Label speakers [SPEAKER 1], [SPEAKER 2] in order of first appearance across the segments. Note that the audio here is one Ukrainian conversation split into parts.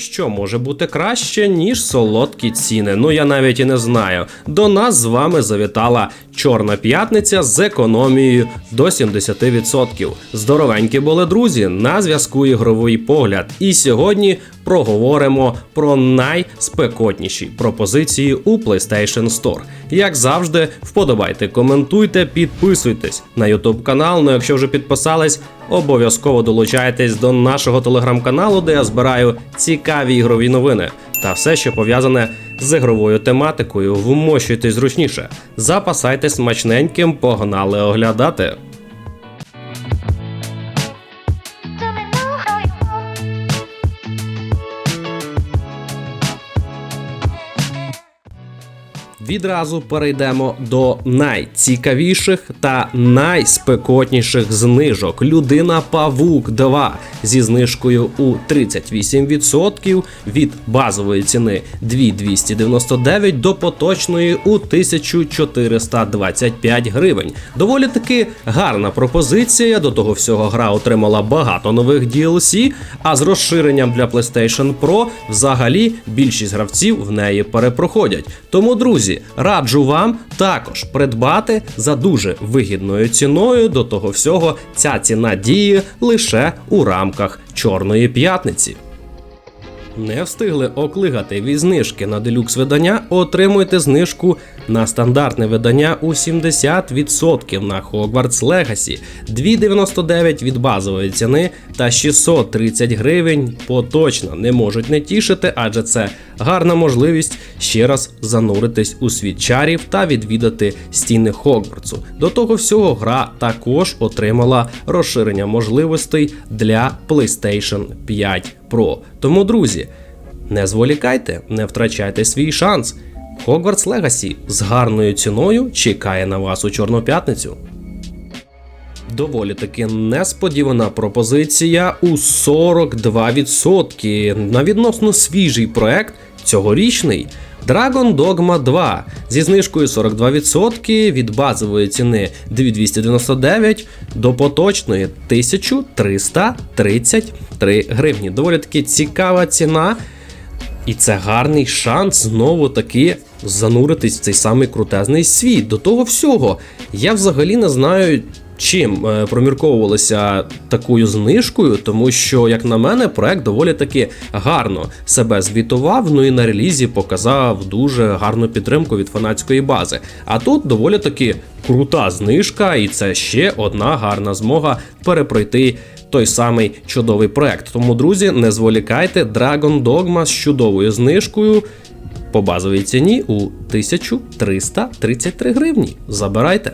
[SPEAKER 1] що може бути краще, ніж солодкі ціни. Ну я навіть і не знаю. До нас з вами завітала Чорна п'ятниця з економією до 70%. Здоровенькі були друзі на зв'язку ігровий погляд. І сьогодні проговоримо про найспекотніші пропозиції у PlayStation Store. Як завжди, вподобайте, коментуйте, підписуйтесь на YouTube канал. Ну, якщо вже підписались, обов'язково долучайтесь до нашого телеграм-каналу, де я збираю цікаві ігрові новини та все, що пов'язане з ігровою тематикою. Вмощуйтесь зручніше, запасайтесь смачненьким, погнали оглядати. Відразу перейдемо до найцікавіших та найспекотніших знижок. Людина Павук 2 зі знижкою у 38% від базової ціни 2299 до поточної у 1425 гривень. Доволі таки гарна пропозиція. До того всього гра отримала багато нових DLC, а з розширенням для PlayStation Pro взагалі більшість гравців в неї перепроходять. Тому, друзі, раджу вам також придбати за дуже вигідною ціною. До того всього, ця ціна діє лише у рамках Чорної п'ятниці. Не встигли оклигати від знижки на делюкс видання, отримуйте знижку на стандартне видання у 70% на Hogwarts Legacy, 2,99 від базової ціни та 630 гривень поточно. Не можуть не тішити, адже це гарна можливість ще раз зануритись у світ чарів та відвідати стіни Хогвартсу. До того всього, гра також отримала розширення можливостей для PlayStation 5 Pro. Тому, друзі, не зволікайте, не втрачайте свій шанс. Hogwarts Legacy з гарною ціною чекає на вас у Чорну п'ятницю. Доволі таки несподівана пропозиція у 42% на відносно свіжий проект цьогорічний. Dragon Dogma 2 зі знижкою 42% від базової ціни 2299 до поточної 1333 гривні. Доволі таки цікава ціна. І це гарний шанс знову таки зануритись в цей самий крутезний світ. До того всього, я взагалі не знаю, чим е, промірковувалися такою знижкою, тому що, як на мене, проект доволі таки гарно себе звітував. Ну і на релізі показав дуже гарну підтримку від фанатської бази. А тут доволі таки крута знижка, і це ще одна гарна змога перепройти той самий чудовий проект. Тому, друзі, не зволікайте Dragon Dogma з чудовою знижкою по базовій ціні у 1333 гривні. Забирайте.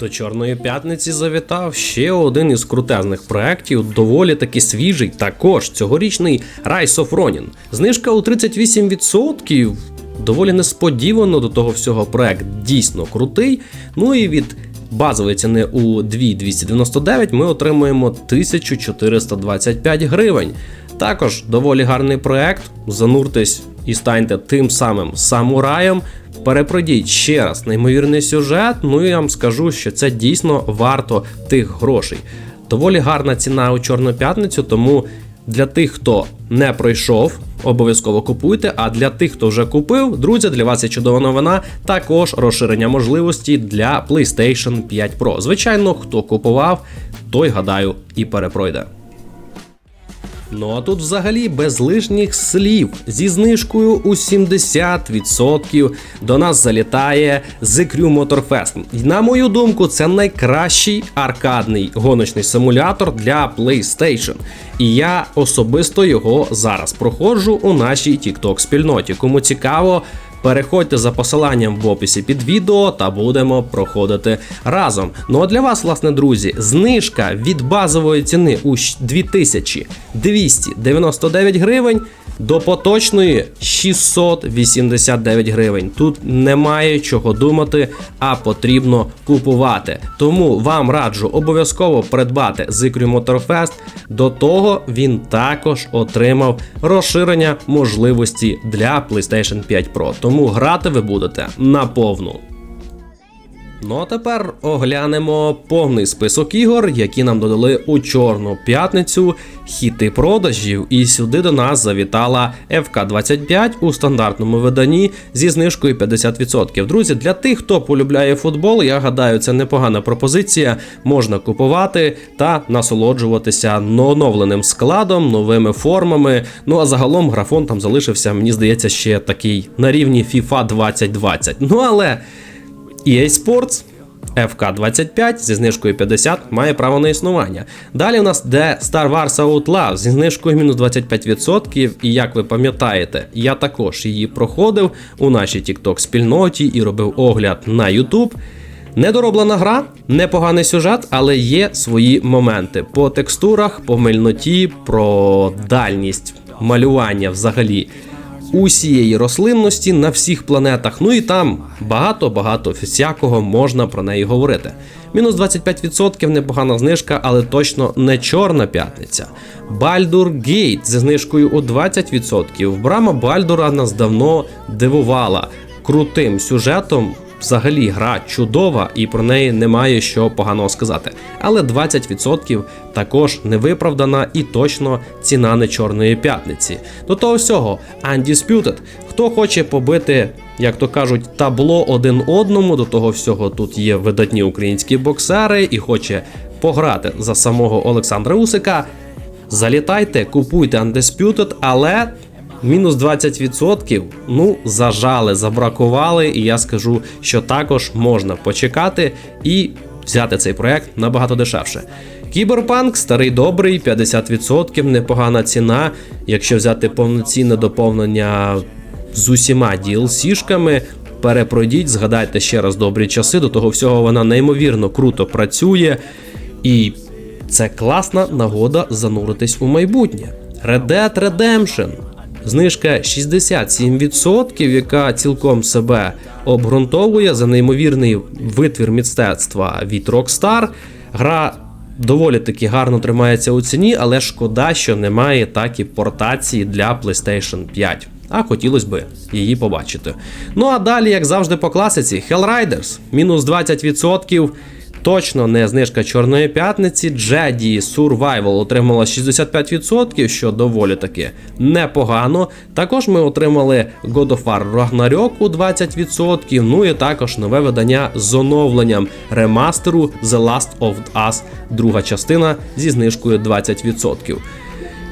[SPEAKER 1] До Чорної п'ятниці завітав ще один із крутезних проєктів, доволі таки свіжий, також цьогорічний Rise of Ronin. Знижка у 38%. Доволі несподівано до того всього проект дійсно крутий. Ну і від базової ціни у 2299 ми отримуємо 1425 гривень. Також доволі гарний проект. Зануртесь і станьте тим самим самураєм. Перепройдіть ще раз неймовірний сюжет. Ну і я вам скажу, що це дійсно варто тих грошей. Доволі гарна ціна у Чорну п'ятницю, тому для тих, хто не пройшов, обов'язково купуйте. А для тих, хто вже купив, друзі, для вас є чудова новина. Також розширення можливості для PlayStation 5 Pro. Звичайно, хто купував, той гадаю і перепройде. Ну а тут взагалі без лишніх слів зі знижкою у 70% до нас залітає The Crew Motorfest. На мою думку, це найкращий аркадний гоночний симулятор для PlayStation. І я особисто його зараз проходжу у нашій TikTok спільноті. Кому цікаво, Переходьте за посиланням в описі під відео та будемо проходити разом. Ну а для вас, власне, друзі, знижка від базової ціни у 2299 гривень до поточної 689 гривень. Тут немає чого думати, а потрібно купувати. Тому вам раджу обов'язково придбати Zikru Motorfest. До того він також отримав розширення можливості для PlayStation 5 Pro. Тому грати ви будете на повну. Ну а тепер оглянемо повний список ігор, які нам додали у чорну п'ятницю хіти продажів. І сюди до нас завітала FK25 у стандартному виданні зі знижкою 50%. Друзі, для тих, хто полюбляє футбол, я гадаю, це непогана пропозиція. Можна купувати та насолоджуватися оновленим складом, новими формами. Ну а загалом графон там залишився, мені здається, ще такий на рівні FIFA 2020. Ну але. EA Sports FK25 зі знижкою 50 має право на існування. Далі у нас де Star Wars Outlaw зі знижкою мінус 25%. І як ви пам'ятаєте, я також її проходив у нашій TikTok спільноті і робив огляд на YouTube. Недороблена гра, непоганий сюжет, але є свої моменти по текстурах, по мильноті, про дальність малювання взагалі усієї рослинності на всіх планетах. Ну і там багато-багато всякого можна про неї говорити. Мінус 25% непогана знижка, але точно не чорна п'ятниця. Бальдур Гейт зі знижкою у 20%. Брама Бальдура нас давно дивувала крутим сюжетом. Взагалі гра чудова і про неї немає що поганого сказати. Але 20% також невиправдана і точно ціна не чорної п'ятниці. До того всього, Undisputed. Хто хоче побити, як то кажуть, табло один одному, до того всього тут є видатні українські боксери і хоче пограти за самого Олександра Усика. Залітайте, купуйте Undisputed, але мінус 20%, ну, зажали, забракували, і я скажу, що також можна почекати і взяти цей проект набагато дешевше. Кіберпанк, старий добрий, 50%, непогана ціна. Якщо взяти повноцінне доповнення з усіма DLC-шками, перепройдіть, згадайте ще раз добрі часи. До того всього вона неймовірно круто працює. І це класна нагода зануритись у майбутнє. Red Dead Redemption. Знижка 67%, яка цілком себе обґрунтовує за неймовірний витвір мистецтва від Rockstar. Гра доволі таки гарно тримається у ціні, але шкода, що немає так і портації для PlayStation 5. А хотілося б її побачити. Ну а далі, як завжди, по класиці, Hellriders мінус 20%. Точно не знижка Чорної п'ятниці. Jedi Survival отримала 65%, що доволі таки непогано. Також ми отримали God of War Ragnarok у 20%. Ну і також нове видання з оновленням ремастеру The Last of Us, друга частина зі знижкою 20%.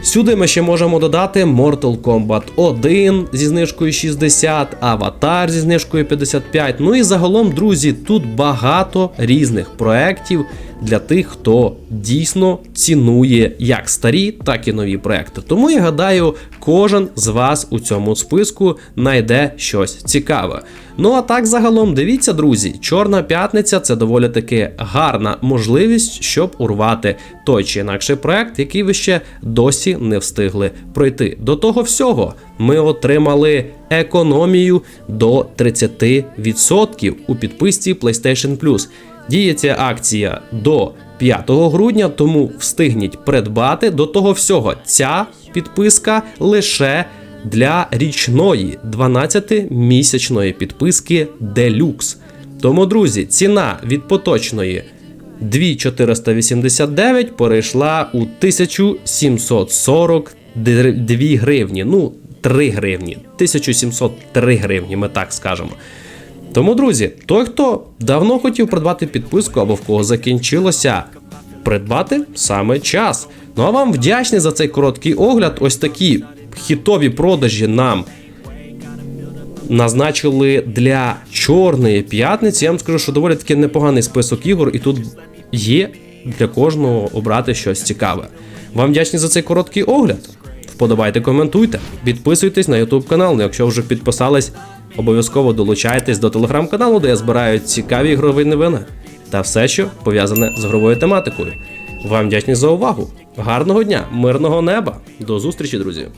[SPEAKER 1] Сюди ми ще можемо додати Mortal Kombat 1 зі знижкою 60, Аватар зі знижкою 55. Ну і загалом, друзі, тут багато різних проєктів для тих, хто дійсно цінує як старі, так і нові проекти. Тому я гадаю, кожен з вас у цьому списку знайде щось цікаве. Ну а так загалом дивіться, друзі, Чорна п'ятниця це доволі таки гарна можливість, щоб урвати той чи інакший проект, який ви ще досі не встигли пройти. До того всього, ми отримали економію до 30% у підписці PlayStation Plus. Діє ця акція до 5 грудня, тому встигніть придбати до того всього. Ця підписка лише для річної 12-місячної підписки Deluxe. Тому, друзі, ціна від поточної 2489 перейшла у 1742 гривні. Ну, 3 гривні. 1703 гривні, ми так скажемо. Тому, друзі, той, хто давно хотів придбати підписку або в кого закінчилося, придбати саме час. Ну а вам вдячний за цей короткий огляд. Ось такі хітові продажі нам назначили для чорної п'ятниці. Я вам скажу, що доволі таки непоганий список ігор, і тут є для кожного обрати щось цікаве. Вам вдячний за цей короткий огляд. Вподобайте, коментуйте, підписуйтесь на YouTube канал. Ну, якщо вже підписались, обов'язково долучайтесь до телеграм-каналу, де я збираю цікаві ігрові новини та все, що пов'язане з ігровою тематикою. Вам вдячні за увагу. Гарного дня, мирного неба. До зустрічі, друзі!